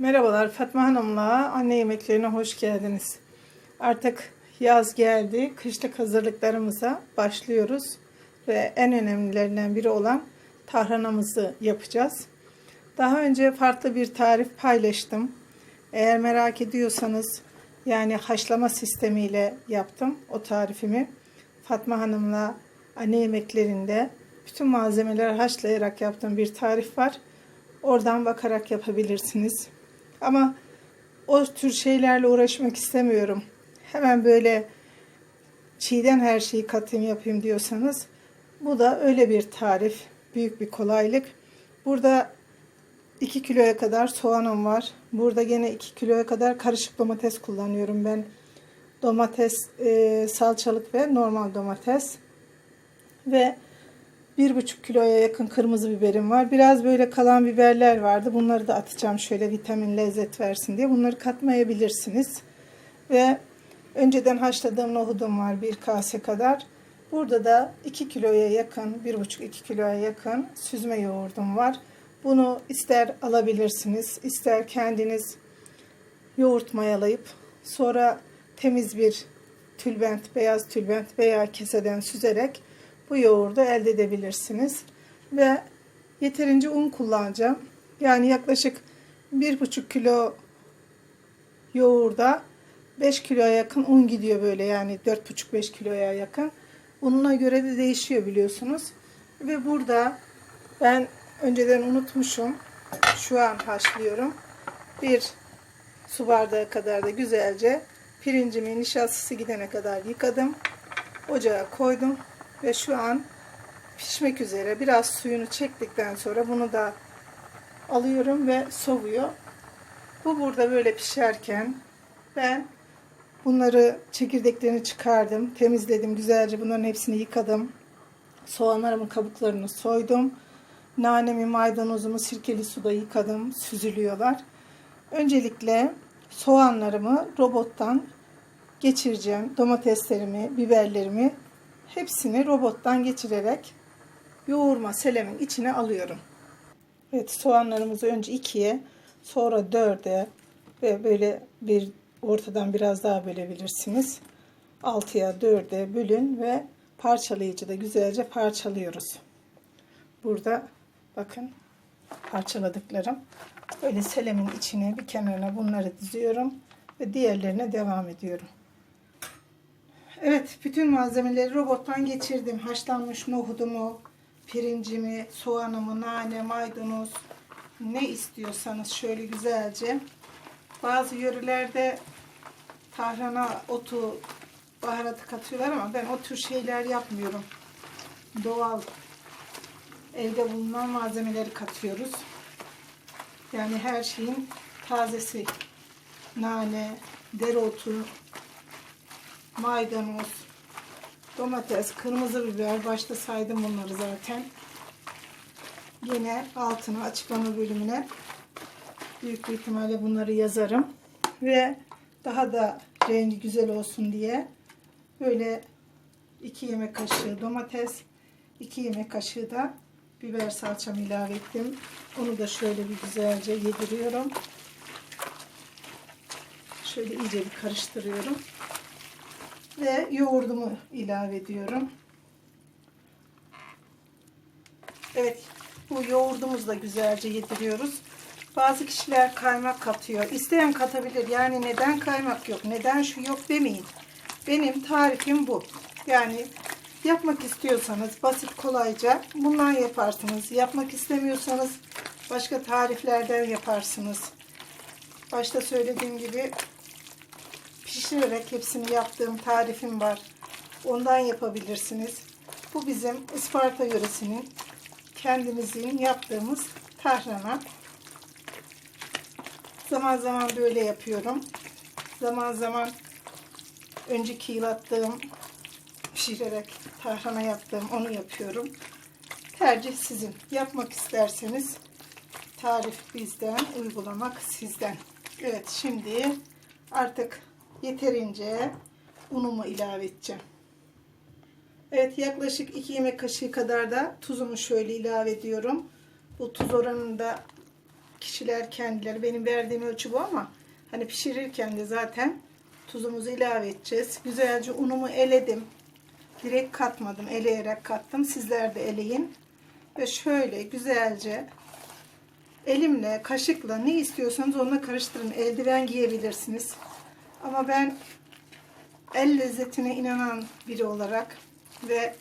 Merhabalar Fatma Hanım'la anne yemeklerine hoş geldiniz. Artık yaz geldi. Kışlık hazırlıklarımıza başlıyoruz. Ve en önemlilerinden biri olan tahranamızı yapacağız. Daha önce farklı bir tarif paylaştım. Eğer merak ediyorsanız yani haşlama sistemiyle yaptım o tarifimi. Fatma Hanım'la anne yemeklerinde bütün malzemeleri haşlayarak yaptığım bir tarif var. Oradan bakarak yapabilirsiniz. Ama o tür şeylerle uğraşmak istemiyorum. Hemen böyle çiğden her şeyi katayım yapayım diyorsanız bu da öyle bir tarif. Büyük bir kolaylık. Burada 2 kiloya kadar soğanım var. Burada gene 2 kiloya kadar karışık domates kullanıyorum ben. Domates, e, salçalık ve normal domates. Ve 1,5 kiloya yakın kırmızı biberim var. Biraz böyle kalan biberler vardı. Bunları da atacağım şöyle vitamin lezzet versin diye. Bunları katmayabilirsiniz. Ve önceden haşladığım nohudum var bir kase kadar. Burada da 2 kiloya yakın, 1,5-2 kiloya yakın süzme yoğurdum var. Bunu ister alabilirsiniz, ister kendiniz yoğurt mayalayıp sonra temiz bir tülbent, beyaz tülbent veya keseden süzerek bu yoğurdu elde edebilirsiniz. Ve yeterince un kullanacağım. Yani yaklaşık 1,5 kilo yoğurda 5 kiloya yakın un gidiyor böyle yani 4,5-5 kiloya yakın. Ununa göre de değişiyor biliyorsunuz. Ve burada ben önceden unutmuşum. Şu an haşlıyorum. Bir su bardağı kadar da güzelce pirincimin nişastası gidene kadar yıkadım. Ocağa koydum ve şu an pişmek üzere. Biraz suyunu çektikten sonra bunu da alıyorum ve soğuyor. Bu burada böyle pişerken ben bunları çekirdeklerini çıkardım. Temizledim güzelce. Bunların hepsini yıkadım. Soğanlarımın kabuklarını soydum. Nanemi, maydanozumu sirkeli suda yıkadım. Süzülüyorlar. Öncelikle soğanlarımı robottan geçireceğim. Domateslerimi, biberlerimi hepsini robottan geçirerek yoğurma selemin içine alıyorum. Evet soğanlarımızı önce ikiye sonra dörde ve böyle bir ortadan biraz daha bölebilirsiniz. Altıya dörde bölün ve parçalayıcıda güzelce parçalıyoruz. Burada bakın parçaladıklarım. Böyle selemin içine bir kenarına bunları diziyorum ve diğerlerine devam ediyorum. Evet, bütün malzemeleri robottan geçirdim. Haşlanmış nohudumu, pirincimi, soğanımı, nane, maydanoz, ne istiyorsanız şöyle güzelce. Bazı yörelerde tahrana otu, baharatı katıyorlar ama ben o tür şeyler yapmıyorum. Doğal evde bulunan malzemeleri katıyoruz. Yani her şeyin tazesi. Nane, dereotu, maydanoz, domates, kırmızı biber. Başta saydım bunları zaten. Yine altına açıklama bölümüne büyük bir ihtimalle bunları yazarım. Ve daha da rengi güzel olsun diye böyle 2 yemek kaşığı domates, 2 yemek kaşığı da biber salçamı ilave ettim. Onu da şöyle bir güzelce yediriyorum. Şöyle iyice bir karıştırıyorum ve yoğurdumu ilave ediyorum. Evet, bu yoğurdumuzu da güzelce yediriyoruz. Bazı kişiler kaymak katıyor. İsteyen katabilir. Yani neden kaymak yok, neden şu yok demeyin. Benim tarifim bu. Yani yapmak istiyorsanız basit kolayca bundan yaparsınız. Yapmak istemiyorsanız başka tariflerden yaparsınız. Başta söylediğim gibi pişirerek hepsini yaptığım tarifim var. Ondan yapabilirsiniz. Bu bizim Isparta yöresinin kendimizin yaptığımız tahrana. Zaman zaman böyle yapıyorum. Zaman zaman önceki yıl attığım pişirerek tahrana yaptığım onu yapıyorum. Tercih sizin. Yapmak isterseniz tarif bizden, uygulamak sizden. Evet şimdi artık yeterince unumu ilave edeceğim. Evet yaklaşık 2 yemek kaşığı kadar da tuzumu şöyle ilave ediyorum. Bu tuz oranını da kişiler kendileri benim verdiğim ölçü bu ama hani pişirirken de zaten tuzumuzu ilave edeceğiz. Güzelce unumu eledim. Direkt katmadım. Eleyerek kattım. Sizler de eleyin. Ve şöyle güzelce elimle, kaşıkla ne istiyorsanız onunla karıştırın. Eldiven giyebilirsiniz. Ama ben el lezzetine inanan biri olarak ve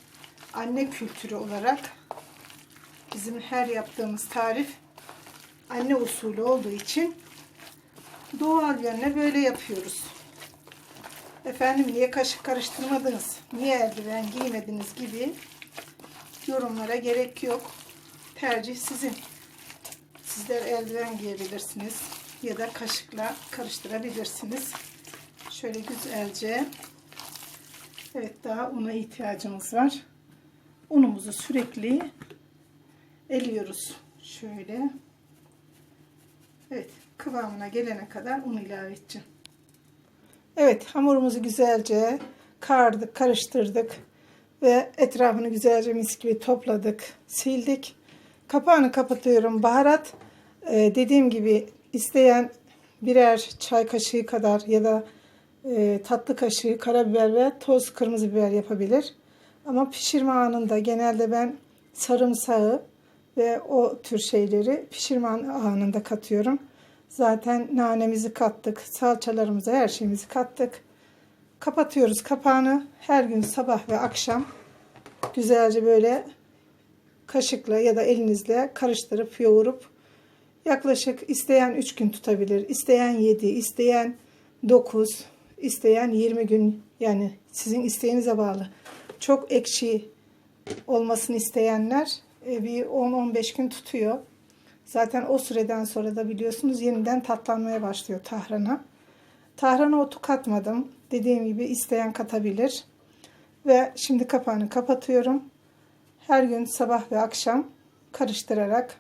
anne kültürü olarak bizim her yaptığımız tarif anne usulü olduğu için doğal yönle böyle yapıyoruz. Efendim niye kaşık karıştırmadınız, niye eldiven giymediniz gibi yorumlara gerek yok. Tercih sizin. Sizler eldiven giyebilirsiniz ya da kaşıkla karıştırabilirsiniz. Şöyle güzelce Evet daha una ihtiyacımız var. Unumuzu sürekli eliyoruz. Şöyle. Evet kıvamına gelene kadar un ilave edeceğim. Evet hamurumuzu güzelce kardık, karıştırdık ve etrafını güzelce mis gibi topladık, sildik. Kapağını kapatıyorum. Baharat e, dediğim gibi isteyen birer çay kaşığı kadar ya da e, tatlı kaşığı karabiber ve toz kırmızı biber yapabilir. Ama pişirme anında genelde ben sarımsağı ve o tür şeyleri pişirme anında katıyorum. Zaten nanemizi kattık, salçalarımızı, her şeyimizi kattık. Kapatıyoruz kapağını. Her gün sabah ve akşam güzelce böyle kaşıkla ya da elinizle karıştırıp yoğurup yaklaşık isteyen 3 gün tutabilir. isteyen 7, isteyen 9, isteyen 20 gün yani sizin isteğinize bağlı. Çok ekşi olmasını isteyenler e, bir 10-15 gün tutuyor. Zaten o süreden sonra da biliyorsunuz yeniden tatlanmaya başlıyor tahrana. Tahrana otu katmadım. Dediğim gibi isteyen katabilir. Ve şimdi kapağını kapatıyorum. Her gün sabah ve akşam karıştırarak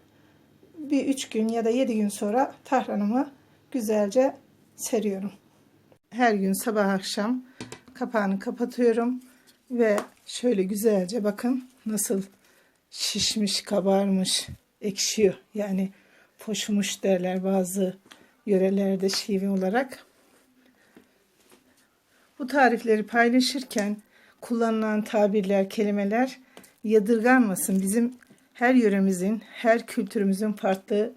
bir 3 gün ya da 7 gün sonra tahranımı güzelce seriyorum. Her gün sabah akşam kapağını kapatıyorum ve şöyle güzelce bakın nasıl şişmiş, kabarmış, ekşiyor. Yani foşumuş derler bazı yörelerde şive olarak. Bu tarifleri paylaşırken kullanılan tabirler, kelimeler yadırganmasın. Bizim her yöremizin, her kültürümüzün farklı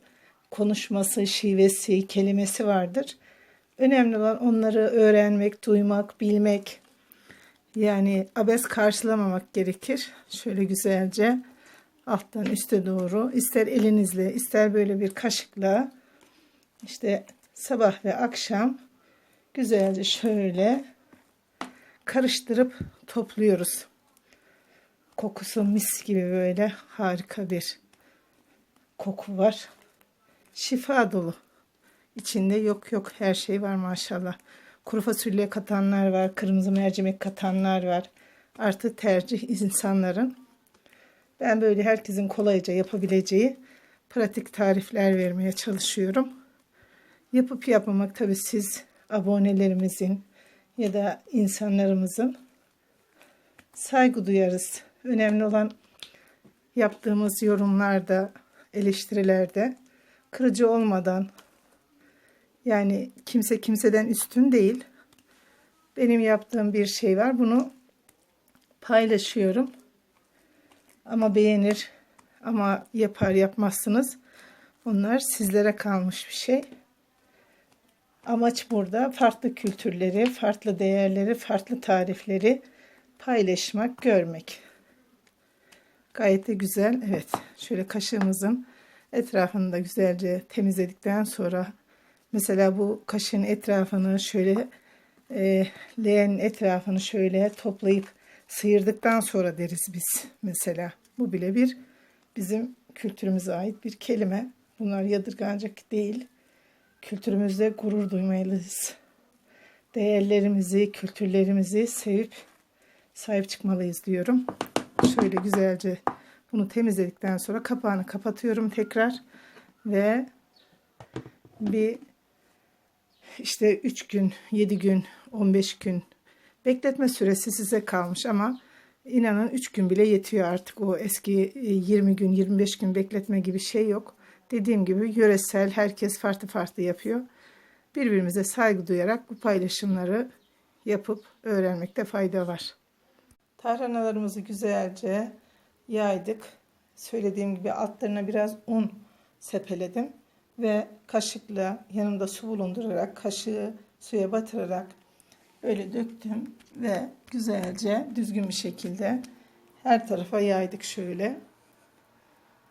konuşması, şivesi, kelimesi vardır. Önemli olan onları öğrenmek, duymak, bilmek. Yani abes karşılamamak gerekir. Şöyle güzelce alttan üste doğru ister elinizle ister böyle bir kaşıkla işte sabah ve akşam güzelce şöyle karıştırıp topluyoruz. Kokusu mis gibi böyle harika bir koku var. Şifa dolu. İçinde yok yok her şey var maşallah. Kuru fasulye katanlar var, kırmızı mercimek katanlar var. Artı tercih insanların. Ben böyle herkesin kolayca yapabileceği pratik tarifler vermeye çalışıyorum. Yapıp yapmamak tabii siz abonelerimizin ya da insanlarımızın saygı duyarız. Önemli olan yaptığımız yorumlarda, eleştirilerde kırıcı olmadan yani kimse kimseden üstün değil. Benim yaptığım bir şey var. Bunu paylaşıyorum. Ama beğenir ama yapar yapmazsınız. Onlar sizlere kalmış bir şey. Amaç burada farklı kültürleri, farklı değerleri, farklı tarifleri paylaşmak, görmek. Gayet de güzel. Evet, şöyle kaşığımızın etrafını da güzelce temizledikten sonra mesela bu kaşığın etrafını şöyle e, leğenin etrafını şöyle toplayıp sıyırdıktan sonra deriz biz mesela. Bu bile bir bizim kültürümüze ait bir kelime. Bunlar yadırganacak değil. Kültürümüzde gurur duymalıyız. Değerlerimizi, kültürlerimizi sevip sahip çıkmalıyız diyorum. Şöyle güzelce bunu temizledikten sonra kapağını kapatıyorum tekrar ve bir işte 3 gün, 7 gün, 15 gün bekletme süresi size kalmış ama inanın 3 gün bile yetiyor artık o eski 20 gün, 25 gün bekletme gibi şey yok. dediğim gibi yöresel herkes farklı farklı yapıyor. Birbirimize saygı duyarak bu paylaşımları yapıp öğrenmekte fayda var. Tarhanalarımızı güzelce yaydık. Söylediğim gibi altlarına biraz un sepeledim ve kaşıkla yanımda su bulundurarak kaşığı suya batırarak öyle döktüm ve güzelce düzgün bir şekilde her tarafa yaydık şöyle.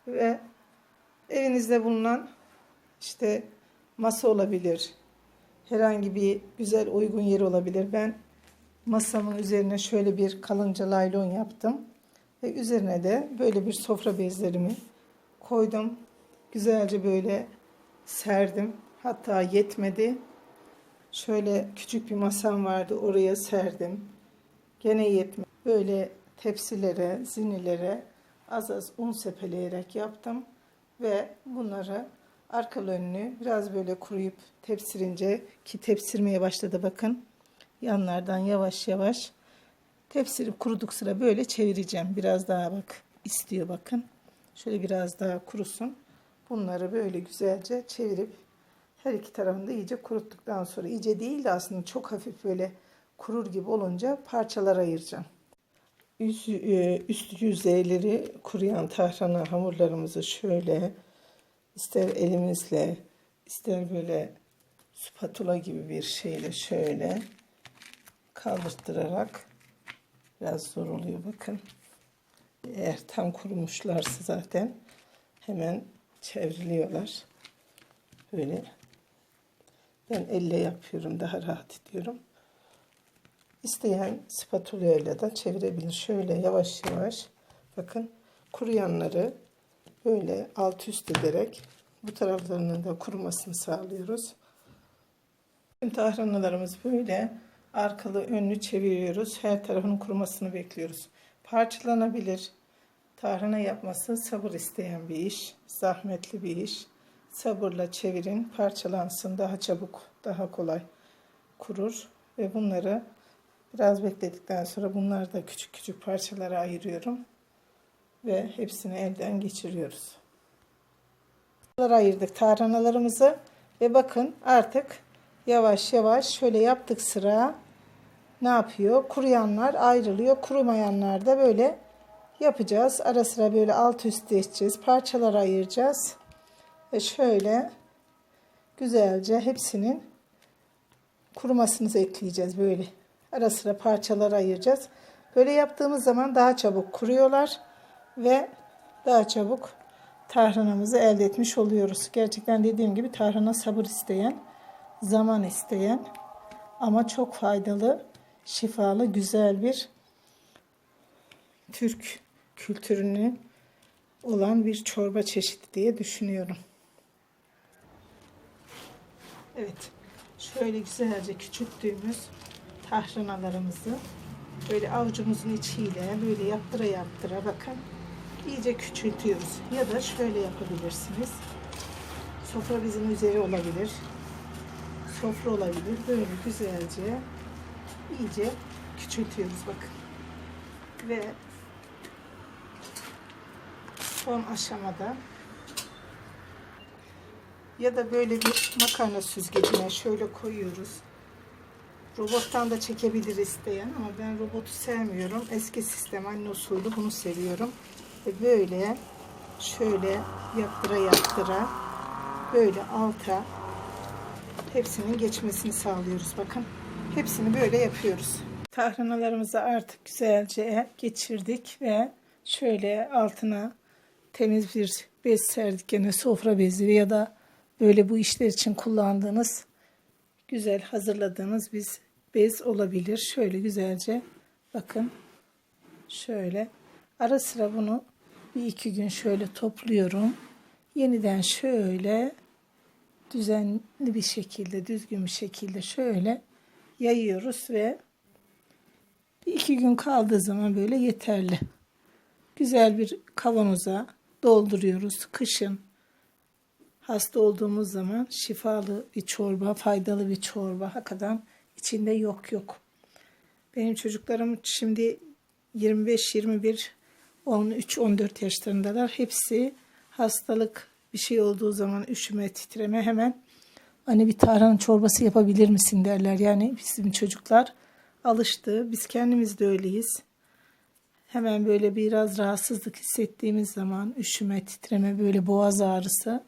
Ve evinizde bulunan işte masa olabilir. Herhangi bir güzel uygun yer olabilir. Ben masamın üzerine şöyle bir kalınca laylon yaptım. Ve üzerine de böyle bir sofra bezlerimi koydum. Güzelce böyle serdim. Hatta yetmedi. Şöyle küçük bir masam vardı. Oraya serdim. Gene yetmedi. Böyle tepsilere, zinilere az az un sepeleyerek yaptım. Ve bunları arka önünü biraz böyle kuruyup tepsirince ki tepsirmeye başladı bakın. Yanlardan yavaş yavaş tepsirip kuruduk sıra böyle çevireceğim. Biraz daha bak istiyor bakın. Şöyle biraz daha kurusun. Bunları böyle güzelce çevirip her iki tarafını da iyice kuruttuktan sonra iyice değil de aslında çok hafif böyle kurur gibi olunca parçalara ayıracağım. Üst, e, üst yüzeyleri kuruyan tahrana hamurlarımızı şöyle ister elimizle ister böyle spatula gibi bir şeyle şöyle kaldırtırarak biraz zor oluyor bakın. Eğer tam kurumuşlarsa zaten hemen çevriliyorlar. Böyle ben elle yapıyorum daha rahat ediyorum. İsteyen spatula ile de çevirebilir. Şöyle yavaş yavaş bakın kuruyanları böyle alt üst ederek bu taraflarının da kurumasını sağlıyoruz. Tahranalarımız böyle arkalı önlü çeviriyoruz. Her tarafının kurumasını bekliyoruz. Parçalanabilir. Tahrana yapması sabır isteyen bir iş. Zahmetli bir iş. Sabırla çevirin. Parçalansın. Daha çabuk, daha kolay kurur. Ve bunları biraz bekledikten sonra bunları da küçük küçük parçalara ayırıyorum. Ve hepsini elden geçiriyoruz. Ayırdık tarhanalarımızı. Ve bakın artık yavaş yavaş şöyle yaptık sıra ne yapıyor? Kuruyanlar ayrılıyor. Kurumayanlar da böyle yapacağız. Ara sıra böyle alt üst geçeceğiz. Parçalara ayıracağız. Ve şöyle güzelce hepsinin kurumasını ekleyeceğiz böyle. Ara sıra parçalara ayıracağız. Böyle yaptığımız zaman daha çabuk kuruyorlar ve daha çabuk tahranamızı elde etmiş oluyoruz. Gerçekten dediğim gibi tahrana sabır isteyen, zaman isteyen ama çok faydalı, şifalı, güzel bir Türk kültürünü olan bir çorba çeşidi diye düşünüyorum. Evet. Şöyle güzelce küçülttüğümüz tahranalarımızı böyle avucumuzun içiyle böyle yaptıra yaptıra bakın iyice küçültüyoruz. Ya da şöyle yapabilirsiniz. Sofra bizim üzeri olabilir. Sofra olabilir. Böyle güzelce iyice küçültüyoruz bakın. Ve son aşamada ya da böyle bir makarna süzgecine şöyle koyuyoruz. Robottan da çekebilir isteyen ama ben robotu sevmiyorum. Eski sistem anne usulü bunu seviyorum. Ve böyle şöyle yaptıra yaptıra böyle alta hepsinin geçmesini sağlıyoruz. Bakın hepsini böyle yapıyoruz. Tahranalarımızı artık güzelce geçirdik ve şöyle altına temiz bir bez serdik. Gene sofra bezi ya da böyle bu işler için kullandığınız güzel hazırladığınız bir bez olabilir. Şöyle güzelce bakın şöyle ara sıra bunu bir iki gün şöyle topluyorum. Yeniden şöyle düzenli bir şekilde düzgün bir şekilde şöyle yayıyoruz ve bir iki gün kaldığı zaman böyle yeterli. Güzel bir kavanoza dolduruyoruz. Kışın hasta olduğumuz zaman şifalı bir çorba, faydalı bir çorba. Hakikaten içinde yok yok. Benim çocuklarım şimdi 25, 21, 13, 14 yaşlarındalar. Hepsi hastalık bir şey olduğu zaman üşüme, titreme hemen hani bir tarhana çorbası yapabilir misin derler. Yani bizim çocuklar alıştı. Biz kendimiz de öyleyiz. Hemen böyle biraz rahatsızlık hissettiğimiz zaman üşüme, titreme, böyle boğaz ağrısı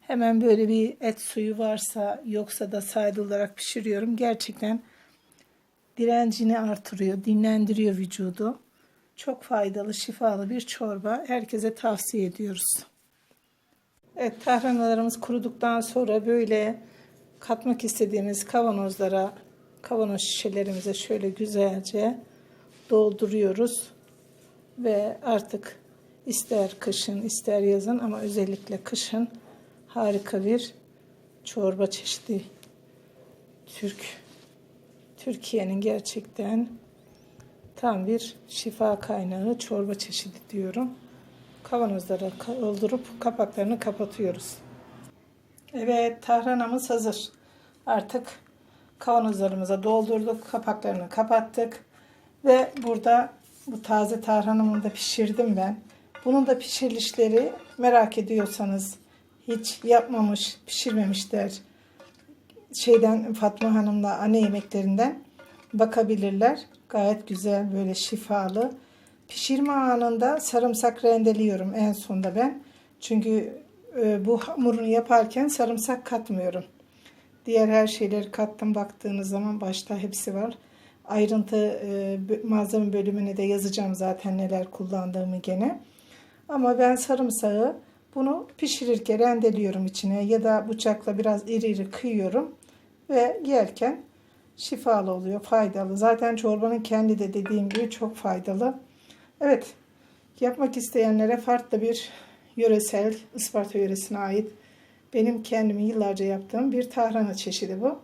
hemen böyle bir et suyu varsa yoksa da sayılı olarak pişiriyorum. Gerçekten direncini artırıyor, dinlendiriyor vücudu. Çok faydalı, şifalı bir çorba. Herkese tavsiye ediyoruz. Evet, tahranalarımız kuruduktan sonra böyle katmak istediğimiz kavanozlara, kavanoz şişelerimize şöyle güzelce dolduruyoruz. Ve artık ister kışın ister yazın ama özellikle kışın harika bir çorba çeşidi. Türk Türkiye'nin gerçekten tam bir şifa kaynağı çorba çeşidi diyorum. Kavanozlara doldurup kapaklarını kapatıyoruz. Evet, tahranamız hazır. Artık kavanozlarımıza doldurduk, kapaklarını kapattık ve burada bu taze tarhanamı da pişirdim ben. Bunun da pişirilişleri merak ediyorsanız hiç yapmamış, pişirmemişler şeyden Fatma Hanım'la anne yemeklerinden bakabilirler. Gayet güzel böyle şifalı. Pişirme anında sarımsak rendeliyorum en sonda ben. Çünkü e, bu hamurunu yaparken sarımsak katmıyorum. Diğer her şeyleri kattım baktığınız zaman başta hepsi var. Ayrıntı e, malzeme bölümüne de yazacağım zaten neler kullandığımı gene. Ama ben sarımsağı bunu pişirirken rendeliyorum içine ya da bıçakla biraz iri iri kıyıyorum ve yerken şifalı oluyor, faydalı. Zaten çorbanın kendi de dediğim gibi çok faydalı. Evet, yapmak isteyenlere farklı bir yöresel, Isparta yöresine ait benim kendimi yıllarca yaptığım bir tahrana çeşidi bu.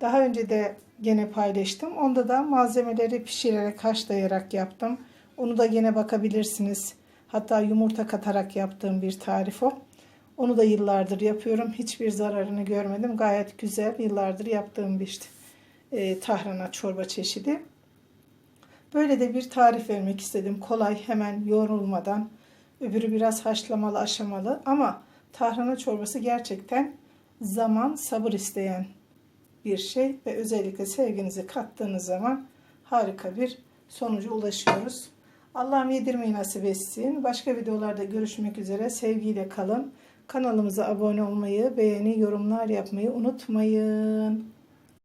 Daha önce de gene paylaştım. Onda da malzemeleri pişirerek, haşlayarak yaptım. Onu da gene bakabilirsiniz. Hatta yumurta katarak yaptığım bir tarif o. Onu da yıllardır yapıyorum. Hiçbir zararını görmedim. Gayet güzel. Yıllardır yaptığım bir e, tahrana çorba çeşidi. Böyle de bir tarif vermek istedim. Kolay hemen yorulmadan. Öbürü biraz haşlamalı aşamalı ama tahrana çorbası gerçekten zaman sabır isteyen bir şey ve özellikle sevginizi kattığınız zaman harika bir sonuca ulaşıyoruz. Allah'ım yedirmeyi nasip etsin. Başka videolarda görüşmek üzere. Sevgiyle kalın. Kanalımıza abone olmayı, beğeni, yorumlar yapmayı unutmayın.